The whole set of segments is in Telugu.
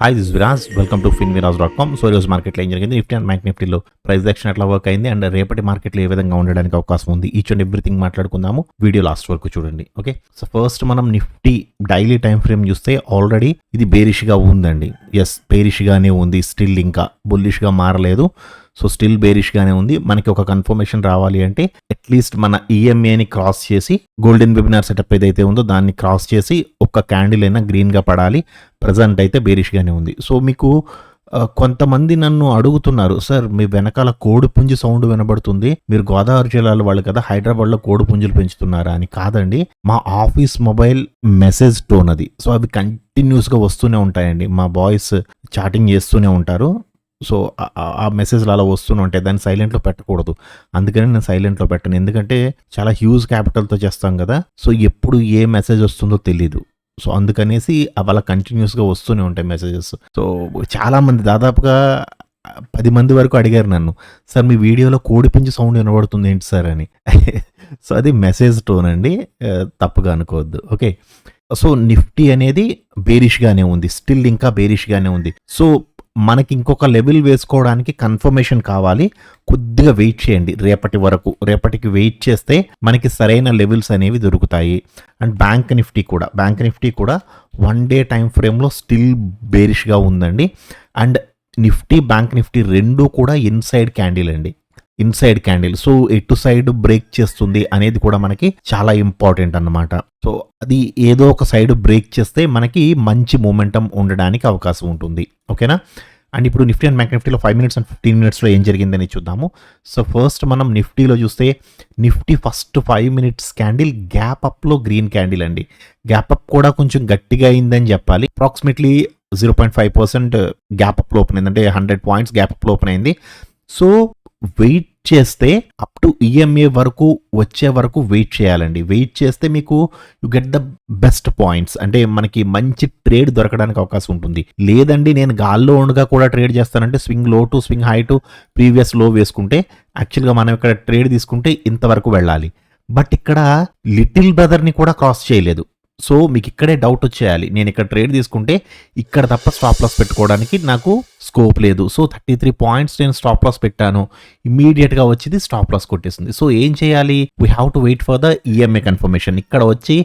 Hi this Viraj welcome to fin Viraj dot com so ఈరోజు మార్కెట్లో ఏం జరిగింది? నిఫ్టీ అండ్ బ్యాంక్ నిఫ్టీలో ప్రైస్ యాక్షన్ ఎట్లా వర్క్ అయింది? అండ్ రేపటి మార్కెట్లో ఏ విధంగా ఉండడానికి అవకాశం ఉంది? ఈచ్ అండ్ ఎవ్రీథింగ్ మాట్లాడుకుందాము. వీడియో లాస్ట్ వరకు చూడండి. ఓకే సో ఫస్ట్ మనం నిఫ్టీ డైలీ టైం ఫ్రేమ్ చూస్తే ఆల్రెడీ ఇది బేరిష్గా ఉందండి. ఎస్ బేరిష్గానే ఉంది స్టిల్ ఇంకా బుల్లిష్గా మారలేదు. సో స్టిల్ బేరిష్గానే ఉంది. మనకి ఒక కన్ఫర్మేషన్ రావాలి అంటే అట్లీస్ట్ మన ఈఎంఏని క్రాస్ చేసి గోల్డెన్ వెబినార్ సెటప్ ఏదైతే ఉందో దాన్ని క్రాస్ చేసి ఒక్క క్యాండిల్ అయినా గ్రీన్గా పడాలి. ప్రజెంట్ అయితే బేరిష్గానే ఉంది. సో మీకు కొంతమంది నన్ను అడుగుతున్నారు సార్ మీ వెనకాల కోడిపుంజి సౌండ్ వినబడుతుంది. మీరు గోదావరి జిల్లాలో వాళ్ళు కదా హైదరాబాద్లో కోడిపుంజులు పెంచుతున్నారా? అని. కాదండి మా ఆఫీస్ మొబైల్ మెసేజ్ టోన్ అది. సో అవి కంటిన్యూస్గా వస్తూనే ఉంటాయండి. మా బాయ్స్ చాటింగ్ చేస్తూనే ఉంటారు. సో ఆ- ఆ మెసేజ్లు అలా వస్తూనే ఉంటాయి. దాన్ని సైలెంట్లో పెట్టకూడదు. అందుకని నేను సైలెంట్లో పెట్టను. ఎందుకంటే చాలా హ్యూజ్ క్యాపిటల్తో చేస్తాం కదా. సో ఎప్పుడు ఏ మెసేజ్ వస్తుందో తెలీదు. సో అందుకనేసి అవి అలా కంటిన్యూస్గా వస్తూనే ఉంటాయి మెసేజెస్ సో చాలామంది దాదాపుగా పది మంది వరకు అడిగారు నన్ను సార్ మీ వీడియోలో కోడి పుంజి సౌండ్ వినబడుతుంది ఏంటి సార్? అని. సో అది మెసేజ్ టోన్ అండి. తప్పుగా అనుకోవద్దు. ఓకే? సో నిఫ్టీ అనేది బేరిష్గానే ఉంది. స్టిల్ ఇంకా బేరిష్గానే ఉంది. సో మనకి ఇంకొక లెవెల్ వేసుకోవడానికి కన్ఫర్మేషన్ కావాలి. కొద్దిగా వెయిట్ చేయండి రేపటి వరకు. రేపటికి వెయిట్ చేస్తే మనకి సరైన లెవెల్స్ అనేవి దొరుకుతాయి. అండ్ బ్యాంక్ నిఫ్టీ కూడా. బ్యాంక్ నిఫ్టీ కూడా వన్ డే టైం ఫ్రేమ్లో స్టిల్ బేరిష్గా ఉందండి. అండ్ నిఫ్టీ బ్యాంక్ నిఫ్టీ రెండు కూడా ఇన్సైడ్ క్యాండిల్ అండి. Inside candle. సో ఎటు సైడ్ బ్రేక్ చేస్తుంది అనేది కూడా మనకి చాలా ఇంపార్టెంట్ అన్నమాట. సో అది ఏదో ఒక సైడ్ బ్రేక్ చేస్తే మనకి మంచి మూమెంటం ఉండడానికి అవకాశం ఉంటుంది. ఓకేనా? అండ్ ఇప్పుడు నిఫ్టీ అండ్ బ్యాంక్ నిఫ్టీలో ఫైవ్ మినిట్స్ అండ్ ఫిఫ్టీన్ మినిట్స్లో ఏం జరిగిందని చూద్దాము. సో ఫస్ట్ మనం నిఫ్టీలో చూస్తే Nifty first five minutes candle gap అప్లో green candle అండి. గ్యాప్ అప్ కూడా కొంచెం గట్టిగా అయిందని చెప్పాలి. Approximately zero point five percent gap అప్లో open అయింది. అంటే హండ్రెడ్ పాయింట్స్ గ్యాప్ అప్లో ఓపెన్ అయింది. సో వెయిట్ చేస్తే అప్ టు ఈఎంఏ వరకు వచ్చే వరకు వెయిట్ చేయాలండి. వెయిట్ చేస్తే మీకు you get the best points. అంటే మనకి మంచి ట్రేడ్ దొరకడానికి అవకాశం ఉంటుంది. లేదండి నేను గాల్లో ఉండగా కూడా ట్రేడ్ చేస్తానంటే swing low to swing high to previous low వేసుకుంటే యాక్చువల్గా మనం ఇక్కడ ట్రేడ్ తీసుకుంటే ఇంతవరకు వెళ్ళాలి. బట్ ఇక్కడ లిటిల్ బ్రదర్ని కూడా క్రాస్ చేయలేదు. సో మీకు ఇక్కడే డౌట్ వచ్చేయాలి. నేను ఇక్కడ ట్రేడ్ తీసుకుంటే ఇక్కడ తప్ప స్టాప్ లాస్ పెట్టుకోవడానికి నాకు స్కోప్ లేదు. సో థర్టీ త్రీ పాయింట్స్ నేను స్టాప్ లాస్ పెట్టాను. ఇమీడియట్గా వచ్చింది స్టాప్ లాస్ కొట్టేసింది. సో ఏం చేయాలి? We have to wait for the EMA confirmation ఇక్కడ వచ్చి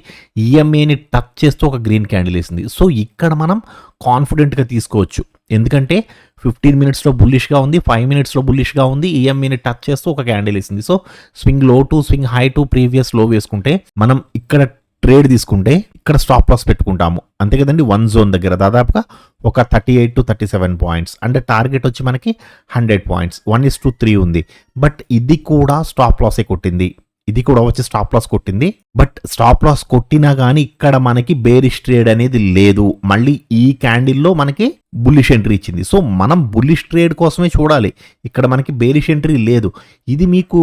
ఈఎంఏని టచ్ చేస్తూ ఒక గ్రీన్ క్యాండిల్ వేసింది. సో ఇక్కడ మనం కాన్ఫిడెంట్గా తీసుకోవచ్చు. ఎందుకంటే ఫిఫ్టీన్ మినిట్స్లో బుల్లిష్గా ఉంది ఫైవ్ మినిట్స్లో బుల్లిష్గా ఉంది ఈఎంఈని టచ్ చేస్తూ ఒక క్యాండిల్ వేసింది. So swing low to swing high to previous low వేసుకుంటే మనం ఇక్కడ ట్రేడ్ తీసుకుంటే ఇక్కడ స్టాప్ లాస్ పెట్టుకుంటాము. అంతే కదండి వన్ జోన్ దగ్గర దాదాపుగా ఒక thirty eight to thirty seven points అంటే టార్గెట్ వచ్చి మనకి hundred points one is to three ఉంది. బట్ ఇది కూడా స్టాప్ లాసే కొట్టింది. ఇది కూడా వచ్చి స్టాప్ లాస్ కొట్టింది. బట్ స్టాప్ లాస్ కొట్టినా కానీ ఇక్కడ మనకి బేరిష్ ట్రేడ్ అనేది లేదు. మళ్ళీ ఈ క్యాండిల్లో మనకి బుల్లిష్ ఎంట్రీ ఇచ్చింది. సో మనం బుల్లిష్ ట్రేడ్ కోసమే చూడాలి. ఇక్కడ మనకి బేరిష్ ఎంట్రీ లేదు. ఇది మీకు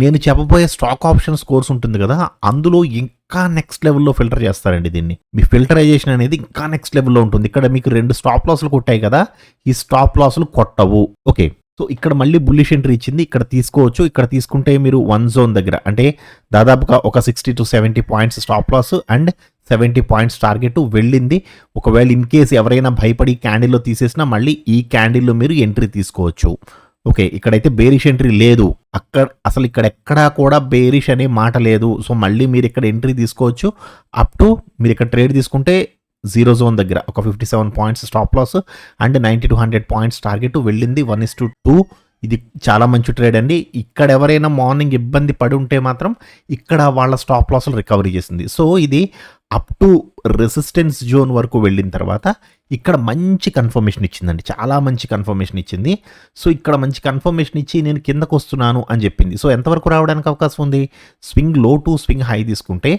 నేను చెప్పబోయే స్టాక్ ఆప్షన్స్ కోర్స్ ఉంటుంది కదా అందులో ఇంకా నెక్స్ట్ లెవెల్లో ఫిల్టర్ చేస్తారండి దీన్ని. మీ ఫిల్టరైజేషన్ అనేది ఇంకా నెక్స్ట్ లెవెల్లో ఉంటుంది. ఇక్కడ మీకు రెండు స్టాప్ లాస్లు కొట్టాయి కదా ఈ స్టాప్ లాస్లు కొట్టవు. ఓకే సో ఇక్కడ మళ్ళీ బుల్లిష్ ఎంట్రీ ఇచ్చింది. ఇక్కడ తీసుకోవచ్చు. ఇక్కడ తీసుకుంటే మీరు వన్ జోన్ దగ్గర అంటే దాదాపుగా ఒక sixty to seventy points stop loss and seventy points target వెళ్ళింది. ఒకవేళ ఇన్ కేస్ ఎవరైనా భయపడి క్యాండిల్లో తీసేసినా మళ్ళీ ఈ క్యాండిల్లో మీరు ఎంట్రీ తీసుకోవచ్చు. ఓకే ఇక్కడైతే బేరిష్ ఎంట్రీ లేదు. అక్కడ అసలు ఇక్కడ ఎక్కడా కూడా బేరిష్ అనే మాట లేదు. సో మళ్ళీ మీరు ఇక్కడ ఎంట్రీ తీసుకోవచ్చు. అప్ టు మీరు ఇక్కడ ట్రేడ్ తీసుకుంటే జీరో జోన్ దగ్గర ఒక fifty seven points stop loss and ninety to hundred points target వెళ్ళింది వన్ ఇస్ టు టూ ఇది చాలా మంచి ట్రేడ్ అండి. ఇక్కడ ఎవరైనా మార్నింగ్ ఇబ్బంది పడి ఉంటే మాత్రం ఇక్కడ వాళ్ళ స్టాప్ లాస్లు రికవరీ చేసింది. సో ఇది అప్ టు రెసిస్టెన్స్ జోన్ వరకు వెళ్ళిన తర్వాత ఇక్కడ మంచి కన్ఫర్మేషన్ ఇచ్చిందండి. చాలా మంచి కన్ఫర్మేషన్ ఇచ్చింది. సో ఇక్కడ మంచి కన్ఫర్మేషన్ ఇచ్చి నేను కిందకు వస్తున్నాను అని చెప్పింది. సో ఎంతవరకు రావడానికి అవకాశం ఉంది? స్వింగ్లో టు స్వింగ్ హై తీసుకుంటే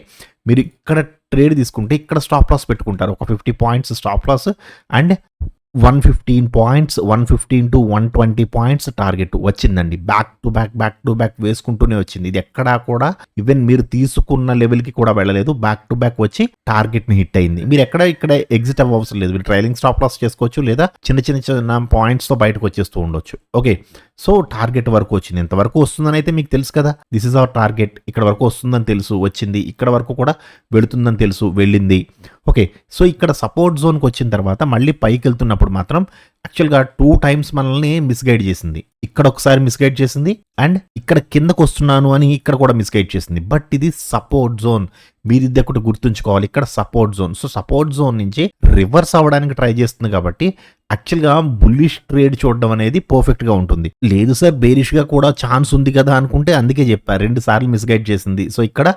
మీరు ఇక్కడ ట్రేడ్ తీసుకుంటే ఇక్కడ స్టాప్ లాస్ పెట్టుకుంటారు. ఒక fifty points stop loss and one fifteen points one fifteen to one twenty points target వచ్చిందండి. Back to back back to back వేసుకుంటూనే వచ్చింది. ఇది ఎక్కడా కూడా ఈవెన్ మీరు తీసుకున్న లెవెల్కి కూడా వెళ్ళలేదు. బ్యాక్ టు బ్యాక్ వచ్చి టార్గెట్ని హిట్ అయింది. మీరు ఎక్కడ ఇక్కడ ఎగ్జిట్ అవ్వవసరం లేదు. మీరు ట్రైలింగ్ స్టాప్ లాస్ చేసుకోవచ్చు లేదా చిన్న చిన్న చిన్న పాయింట్స్తో బయటకు వచ్చేస్తూ ఉండొచ్చు. ఓకే సో టార్గెట్ వరకు వచ్చింది. ఇంతవరకు వస్తుందని అయితే మీకు తెలుసు కదా. దిస్ ఇస్ అవర్ టార్గెట్ ఇక్కడ వరకు వస్తుందని తెలుసు వచ్చింది. ఇక్కడ వరకు కూడా వెళుతుందని తెలుసు వెళ్ళింది. ఓకే సో ఇక్కడ సపోర్ట్ జోన్కి వచ్చిన తర్వాత మళ్ళీ పైకి వెళ్తున్నప్పుడు మాత్రం యాక్చువల్గా టూ టైమ్స్ మనల్ని మిస్గైడ్ చేసింది. ఇక్కడ ఒకసారి మిస్గైడ్ చేసింది అండ్ ఇక్కడ కిందకు వస్తున్నాను అని ఇక్కడ కూడా మిస్గైడ్ చేసింది. బట్ ఇది సపోర్ట్ జోన్ మీరు ఇది ఒకటి గుర్తుంచుకోవాలి. ఇక్కడ support zone so support zone నుంచి రివర్స్ అవ్వడానికి ట్రై చేస్తుంది కాబట్టి యాక్చువల్గా బుల్లిష్ ట్రేడ్ చూడడం అనేది పర్ఫెక్ట్గా ఉంటుంది. లేదు సార్ బేరిష్గా కూడా ఛాన్స్ ఉంది కదా అనుకుంటే అందుకే చెప్పారు రెండు సార్లు మిస్గైడ్ చేసింది. సో ఇక్కడ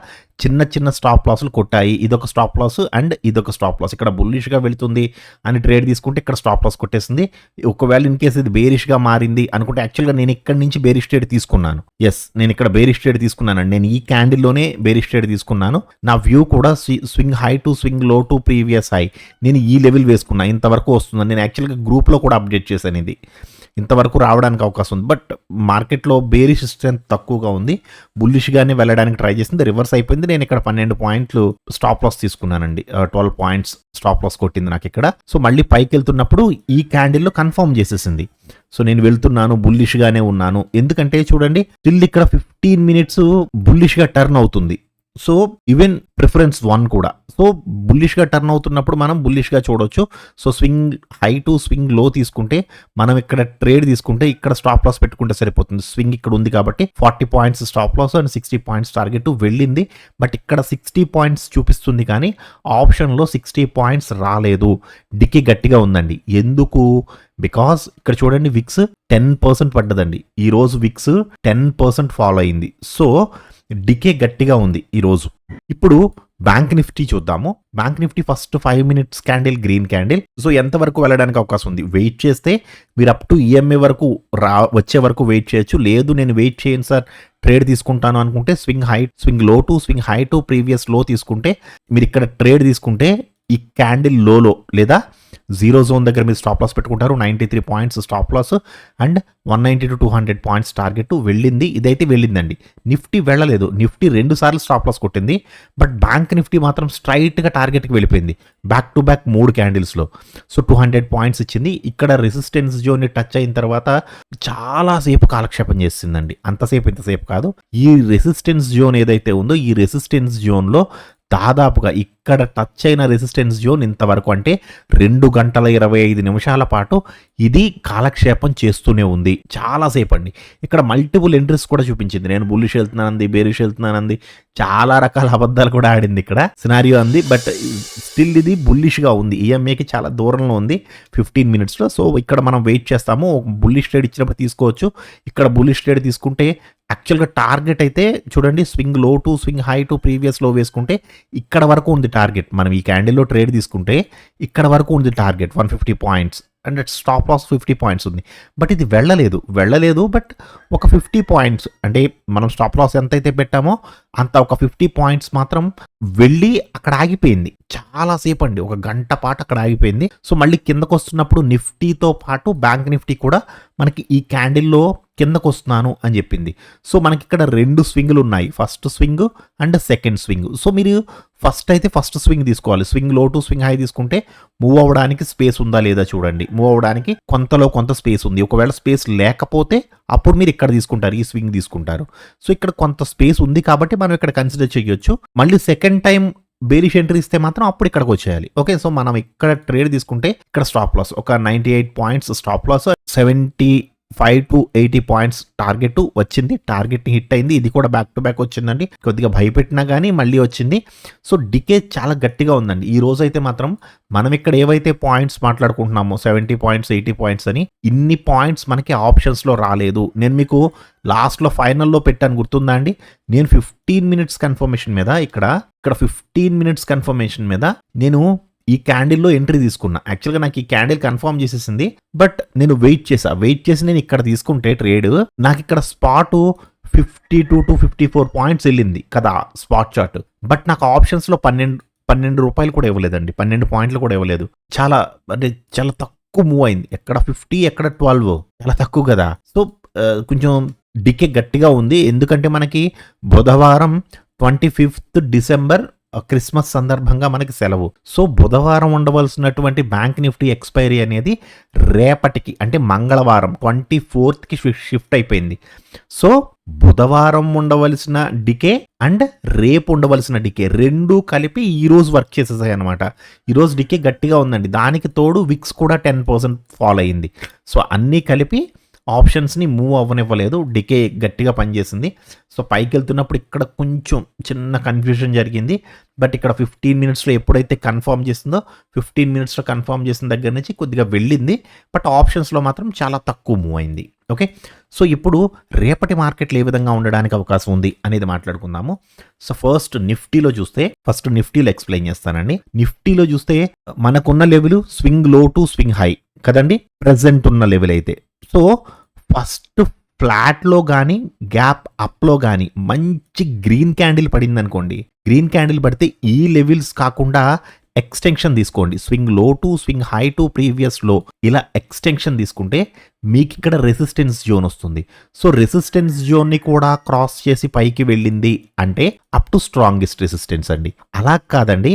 చిన్న చిన్న స్టాప్ లాస్లు కొట్టాయి. ఇదొక స్టాప్ లాస్ అండ్ ఇదొక స్టాప్ లాస్ ఇక్కడ బుల్లిష్గా వెళుతుంది అని ట్రేడ్ తీసుకుంటే ఇక్కడ స్టాప్ లాస్ కొట్టేసింది. ఒకవేళ ఇన్ కేసు ఇది బేరిష్గా మారింది అనుకుంటే యాక్చువల్గా నేను ఇక్కడ నుంచి బేరిష్ ట్రేడ్ తీసుకున్నాను. ఎస్ నేను ఇక్కడ బేరిష్ ట్రేడ్ తీసుకున్నాను. నేను ఈ క్యాండిల్లోనే బేరిష్ ట్రేడ్ తీసుకున్నాను. నా వ్యూ కూడా స్వింగ్ హై టు స్వింగ్లో టు ప్రీవియస్ హై నేను ఈ లెవెల్ వేసుకున్నా. ఇంతవరకు వస్తుందని నేను యాక్చువల్గా గ్రూప్లో కూడా అప్డేట్ చేశాను ఇది. ఇంతవరకు రావడానికి అవకాశం ఉంది. బట్ మార్కెట్లో బేరిష్ స్ట్రెంత్ తక్కువగా ఉంది. బుల్లిష్గానే వెళ్ళడానికి ట్రై చేసింది. రివర్స్ అయిపోయింది. నేను ఇక్కడ పన్నెండు పాయింట్లు స్టాప్ లాస్ తీసుకున్నానండి. ట్వెల్వ్ పాయింట్స్ స్టాప్ లాస్ కొట్టింది నాకు ఇక్కడ. సో మళ్ళీ పైకి వెళ్తున్నప్పుడు ఈ క్యాండిల్లో కన్ఫర్మ్ చేసేసింది. సో నేను వెళ్తున్నాను బుల్లిష్గానే ఉన్నాను. ఎందుకంటే చూడండి స్టిల్ ఇక్కడ ఫిఫ్టీన్ మినిట్స్ బుల్లిష్గా టర్న్ అవుతుంది. సో ఈవెన్ ప్రిఫరెన్స్ వన్ కూడా. సో బుల్లిష్గా టర్న్ అవుతున్నప్పుడు మనం బుల్లిష్గా చూడొచ్చు. So swing high to swing low తీసుకుంటే మనం ఇక్కడ ట్రేడ్ తీసుకుంటే ఇక్కడ స్టాప్ లాస్ పెట్టుకుంటే సరిపోతుంది. స్వింగ్ ఇక్కడ ఉంది కాబట్టి forty points stop loss and sixty points target వెళ్ళింది. బట్ ఇక్కడ సిక్స్టీ పాయింట్స్ చూపిస్తుంది కానీ ఆప్షన్లో సిక్స్టీ పాయింట్స్ రాలేదు. డిక్కి గట్టిగా ఉందండి. ఎందుకు? బికాస్ ఇక్కడ చూడండి విక్స్ టెన్ పర్సెంట్ పడ్డదండి. ఈరోజు విక్స్ టెన్ పర్సెంట్ ఫాలో అయింది. సో డికే గట్టిగా ఉంది ఈరోజు ఇప్పుడు బ్యాంక్ నిఫ్టీ చూద్దాము. Bank Nifty first five minutes candle green candle. So ఎంత వరకు వెళ్ళడానికి అవకాశం ఉంది? వెయిట్ చేస్తే మీరు అప్ టు ఈఎంఏ వరకు రా వచ్చే వరకు వెయిట్ చేయొచ్చు. లేదు నేను వెయిట్ చేయను సార్. ట్రేడ్ తీసుకుంటాను అనుకుంటే స్వింగ్ హై స్వింగ్లో టు స్వింగ్ హై టు ప్రీవియస్లో తీసుకుంటే మీరు ఇక్కడ ట్రేడ్ తీసుకుంటే ఈ క్యాండిల్ లోలో లేదా జీరో జోన్ దగ్గర మీరు స్టాప్ లాస్ పెట్టుకుంటారు. Ninety three points stop loss and one ninety to two hundred points target వెళ్ళింది. ఇదైతే వెళ్ళిందండి. నిఫ్టీ వెళ్ళలేదు. నిఫ్టీ రెండు సార్లు స్టాప్ లాస్ కొట్టింది. బట్ బ్యాంక్ నిఫ్టీ మాత్రం స్ట్రైట్గా టార్గెట్కి వెళ్ళిపోయింది. బ్యాక్ టు బ్యాక్ మూడు క్యాండిల్స్లో. సో టూ హండ్రెడ్ పాయింట్స్ ఇచ్చింది. ఇక్కడ రెసిస్టెన్స్ జోన్ని టచ్ అయిన తర్వాత చాలాసేపు కాలక్షేపం చేసిందండి. అంతసేపు ఇంతసేపు కాదు. ఈ రెసిస్టెన్స్ జోన్ ఏదైతే ఉందో ఈ రెసిస్టెన్స్ జోన్లో దాదాపుగా ఇక్కడ టచ్ అయిన రెసిస్టెన్స్ జోన్ ఇంతవరకు అంటే రెండు గంటల ఇరవై ఐదు నిమిషాల పాటు ఇది కాలక్షేపం చేస్తూనే ఉంది. చాలాసేపు అండి ఇక్కడ మల్టిపుల్ ఎంట్రీస్ కూడా చూపించింది. నేను బుల్లిష్ వెళ్తున్నానంది బేరిష్ వెళ్తున్నానంది చాలా రకాల అబద్ధాలు కూడా ఆడింది ఇక్కడ. సినారియో అంది బట్ స్టిల్ ఇది బుల్లిష్గా ఉంది. ఈఎంఏకి చాలా దూరంలో ఉంది ఫిఫ్టీన్ మినిట్స్లో సో ఇక్కడ మనం వెయిట్ చేస్తాము. బుల్లిష్ ట్రేడ్ ఇచ్చినప్పుడు తీసుకోవచ్చు. ఇక్కడ బుల్లిష్ ట్రేడ్ తీసుకుంటే యాక్చువల్గా టార్గెట్ అయితే చూడండి swing low to swing high to previous low వేసుకుంటే ఇక్కడ వరకు ఉంది టార్గెట్. మనం ఈ క్యాండిల్లో ట్రేడ్ తీసుకుంటే ఇక్కడ వరకు ఉంది target one fifty points and stop loss fifty points ఉంది. బట్ ఇది వెళ్ళలేదు. వెళ్ళలేదు బట్ ఒక ఫిఫ్టీ పాయింట్స్ అంటే మనం స్టాప్ లాస్ ఎంతైతే పెట్టామో అంత ఒక ఫిఫ్టీ పాయింట్స్ మాత్రం వెళ్ళి అక్కడ ఆగిపోయింది. చాలాసేపు అండి ఒక గంట పాటు అక్కడ ఆగిపోయింది. సో మళ్ళీ కిందకు వస్తున్నప్పుడు నిఫ్టీతో పాటు బ్యాంక్ నిఫ్టీ కూడా మనకి ఈ క్యాండిల్లో కిందకు వస్తున్నాను అని చెప్పింది. సో మనకి ఇక్కడ రెండు స్వింగ్లు ఉన్నాయి first swing and second swing so మీరు ఫస్ట్ అయితే ఫస్ట్ స్వింగ్ తీసుకోవాలి. స్వింగ్లో టు స్వింగ్ హై తీసుకుంటే మూవ్ అవ్వడానికి స్పేస్ ఉందా లేదా చూడండి. మూవ్ అవ్వడానికి కొంతలో కొంత స్పేస్ ఉంది. ఒకవేళ స్పేస్ లేకపోతే అప్పుడు మీరు ఇక్కడ తీసుకుంటారు. ఈ స్వింగ్ తీసుకుంటారు. సో ఇక్కడ కొంత స్పేస్ ఉంది కాబట్టి మనం ఇక్కడ కన్సిడర్ చేయొచ్చు. మళ్ళీ సెకండ్ టైం బేరిష్ ఎంట్రీ ఇస్తే మాత్రం అప్పుడు ఇక్కడికి వచ్చేయాలి. ఓకే సో మనం ఇక్కడ ట్రేడ్ తీసుకుంటే ఇక్కడ స్టాప్ లాస్ ఒక ninety eight points stop loss seventy five to eighty points target వచ్చింది. టార్గెట్ హిట్ అయింది. ఇది కూడా బ్యాక్ టు బ్యాక్ వచ్చిందండి. కొద్దిగా భయపెట్టినా కానీ మళ్ళీ వచ్చింది. సో డికే చాలా గట్టిగా ఉందండి. ఈ రోజు అయితే మాత్రం మనం ఇక్కడ ఏవైతే పాయింట్స్ మాట్లాడుకుంటున్నామో సెవెంటీ పాయింట్స్ ఎయిటీ పాయింట్స్ అని ఇన్ని పాయింట్స్ మనకి ఆప్షన్స్లో రాలేదు. నేను మీకు లాస్ట్లో ఫైనల్లో పెట్టాను. గుర్తుందా అండి? నేను ఫిఫ్టీన్ మినిట్స్ కన్ఫర్మేషన్ మీద ఇక్కడ ఇక్కడ ఫిఫ్టీన్ మినిట్స్ కన్ఫర్మేషన్ మీద నేను ఈ క్యాండిల్లో ఎంట్రీ తీసుకున్నా. యాక్చువల్గా నాకు ఈ క్యాండిల్ కన్ఫర్మ్ చేసేసింది. బట్ నేను వెయిట్ చేసా. వెయిట్ చేసి నేను ఇక్కడ తీసుకుంటే ట్రేడ్ నాకు ఇక్కడ spot fifty two to fifty four points వెళ్ళింది కదా స్పాట్ చార్ట్ బట్ నాకు ఆప్షన్స్లో పన్నెండు పన్నెండు రూపాయలు కూడా ఇవ్వలేదండి. పన్నెండు పాయింట్లు కూడా ఇవ్వలేదు. చాలా అంటే చాలా తక్కువ మూవ్ అయింది. ఎక్కడ ఫిఫ్టీ ఎక్కడ ట్వెల్వ్ చాలా తక్కువ కదా. సో కొంచెం డికే గట్టిగా ఉంది. ఎందుకంటే మనకి బుధవారం ట్వంటీ ఫిఫ్త్ డిసెంబర్ క్రిస్మస్ సందర్భంగా మనకి సెలవు. సో బుధవారం ఉండవలసినటువంటి బ్యాంక్ నిఫ్టీ ఎక్స్పైరీ అనేది రేపటికి అంటే మంగళవారం ట్వంటీ ఫోర్త్కి షిఫ్ట్ అయిపోయింది. సో బుధవారం ఉండవలసిన డికే అండ్ రేపు ఉండవలసిన డికే రెండు కలిపి ఈరోజు వర్క్ చేసేసాయి అనమాట ఈరోజు డికే గట్టిగా ఉందండి. దానికి తోడు విక్స్ కూడా టెన్ పర్సెంట్ ఫాలో అయింది. సో అన్నీ కలిపి ఆప్షన్స్ని మూవ్ అవ్వనివ్వలేదు డికే గట్టిగా పనిచేసింది. సో పైకి వెళ్తున్నప్పుడు ఇక్కడ కొంచెం చిన్న కన్ఫ్యూజన్ జరిగింది. బట్ ఇక్కడ ఫిఫ్టీన్ మినిట్స్లో ఎప్పుడైతే కన్ఫర్మ్ చేసిందో ఫిఫ్టీన్ మినిట్స్లో కన్ఫర్మ్ చేసిన దగ్గర నుంచి కొద్దిగా వెళ్ళింది. బట్ ఆప్షన్స్లో మాత్రం చాలా తక్కువ మూవ్ అయింది. ఓకే? సో ఇప్పుడు రేపటి మార్కెట్లు ఏ విధంగా ఉండడానికి అవకాశం ఉంది అనేది మాట్లాడుకుందాము. సో ఫస్ట్ నిఫ్టీలో చూస్తే ఫస్ట్ నిఫ్టీలో ఎక్స్ప్లెయిన్ చేస్తానండి. నిఫ్టీలో చూస్తే మనకున్న లెవెల్ స్వింగ్లో టు స్వింగ్ హై కదండి? ప్రజెంట్ ఉన్న లెవెల్ అయితే. సో ఫస్ట్ ఫ్లాట్లో కానీ గ్యాప్ అప్లో కానీ మంచి గ్రీన్ క్యాండిల్ పడింది అనుకోండి గ్రీన్ క్యాండిల్ పడితే ఈ లెవెల్స్ కాకుండా ఎక్స్టెన్షన్ తీసుకోండి. Swing low to swing high to previous low ఇలా ఎక్స్టెన్షన్ తీసుకుంటే మీకు ఇక్కడ రెసిస్టెన్స్ జోన్ వస్తుంది. సో రెసిస్టెన్స్ జోన్ని కూడా క్రాస్ చేసి పైకి వెళ్ళింది అంటే అప్ టు స్ట్రాంగెస్ట్ రెసిస్టెన్స్ అండి. అలా కాదండి.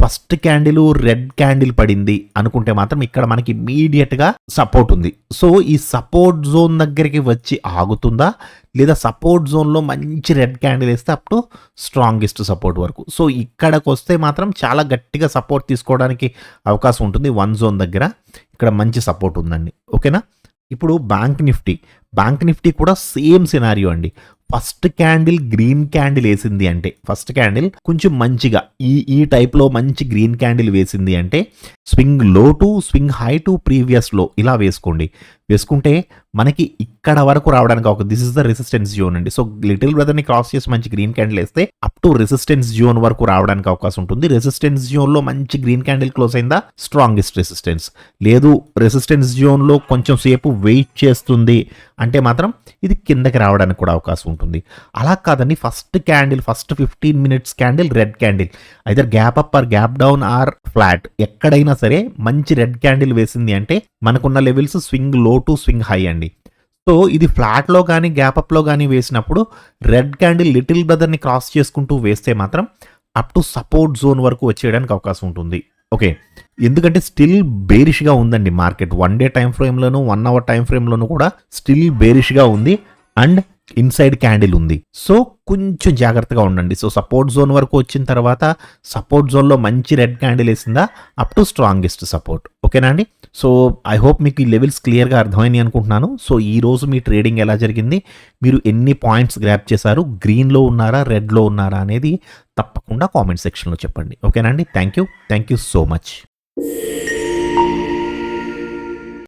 ఫస్ట్ క్యాండిల్ రెడ్ క్యాండిల్ పడింది అనుకుంటే మాత్రం ఇక్కడ మనకి ఇమీడియట్గా సపోర్ట్ ఉంది. సో ఈ సపోర్ట్ జోన్ దగ్గరికి వచ్చి ఆగుతుందా? లేదా సపోర్ట్ జోన్లో మంచి రెడ్ క్యాండిల్ వేస్తే అప్ టు స్ట్రాంగెస్ట్ సపోర్ట్ వరకు. సో ఇక్కడికి వస్తే మాత్రం చాలా గట్టిగా సపోర్ట్ తీసుకోవడానికి అవకాశం ఉంటుంది వన్ జోన్ దగ్గర. ఇక్కడ మంచి సపోర్ట్ ఉందండి. ఓకేనా? ఇప్పుడు బ్యాంక్ నిఫ్టీ. బ్యాంక్ నిఫ్టీ కూడా సేమ్ సినారియో అండి. ఫస్ట్ క్యాండిల్ గ్రీన్ క్యాండిల్ వేసింది అంటే ఫస్ట్ క్యాండిల్ కొంచెం మంచిగా ఈ ఈ టైప్లో మంచి గ్రీన్ క్యాండిల్ వేసింది అంటే swing low to swing high to previous low ఇలా వేసుకోండి. వేసుకుంటే మనకి ఇక్కడ వరకు రావడానికి ఒక this is the resistance zone అండి. సో లిటిల్ బ్రదర్ని క్రాస్ చేసి మంచి గ్రీన్ క్యాండిల్ వేస్తే టు రెసిస్టెన్స్ జోన్ వరకు రావడానికి అవకాశం ఉంటుంది. రెసిస్టెన్స్ జోన్లో మంచి గ్రీన్ క్యాండిల్ క్లోజ్ అయిందా? Strongest resistance. లేదు రెసిస్టెన్స్ జోన్లో కొంచెం సేపు వెయిట్ చేస్తుంది అంటే మాత్రం ఇది కిందకి రావడానికి కూడా అవకాశం ఉంటుంది. అలా కాదండి first candle first fifteen minutes candle red candle. Either gap up or gap down or flat. ఎక్కడైనా సరే మంచి రెడ్ క్యాండిల్ వేసింది అంటే మనకున్న లెవెల్స్ స్వింగ్లో టు స్వింగ్ హై అండి. సో ఇది ఫ్లాట్లో కానీ గ్యాప్అప్లో కానీ వేసినప్పుడు రెడ్ క్యాండిల్ లిటిల్ బ్రదర్ని క్రాస్ చేసుకుంటూ వేస్తే మాత్రం అప్ టు సపోర్ట్ జోన్ వరకు వచ్చేయడానికి అవకాశం ఉంటుంది. ఓకే. ఎందుకంటే స్టిల్ బేరిష్గా ఉందండి మార్కెట్. వన్ డే టైం ఫ్రేమ్లోను వన్ అవర్ టైం ఫ్రేమ్లోను కూడా స్టిల్ బేరిష్గా ఉంది అండ్ ఇన్సైడ్ క్యాండిల్ ఉంది. సో కొంచెం జాగ్రత్తగా ఉండండి. సో సపోర్ట్ జోన్ వరకు వచ్చిన తర్వాత సపోర్ట్ జోన్లో మంచి రెడ్ క్యాండిల్ వేసిందా అప్ టు స్ట్రాంగెస్ట్ సపోర్ట్. ఓకేనా అండి? సో ఐ హోప్ మీకు ఈ లెవెల్స్ క్లియర్గా అర్థమైంది అనుకుంటున్నాను. సో ఈ రోజు మీ ట్రేడింగ్ ఎలా జరిగింది? మీరు ఎన్ని పాయింట్స్ గ్రాప్ చేశారు? గ్రీన్లో ఉన్నారా? రెడ్లో ఉన్నారా? అనేది తప్పకుండా కామెంట్ సెక్షన్లో చెప్పండి. ఓకేనా అండి thank you thank you so much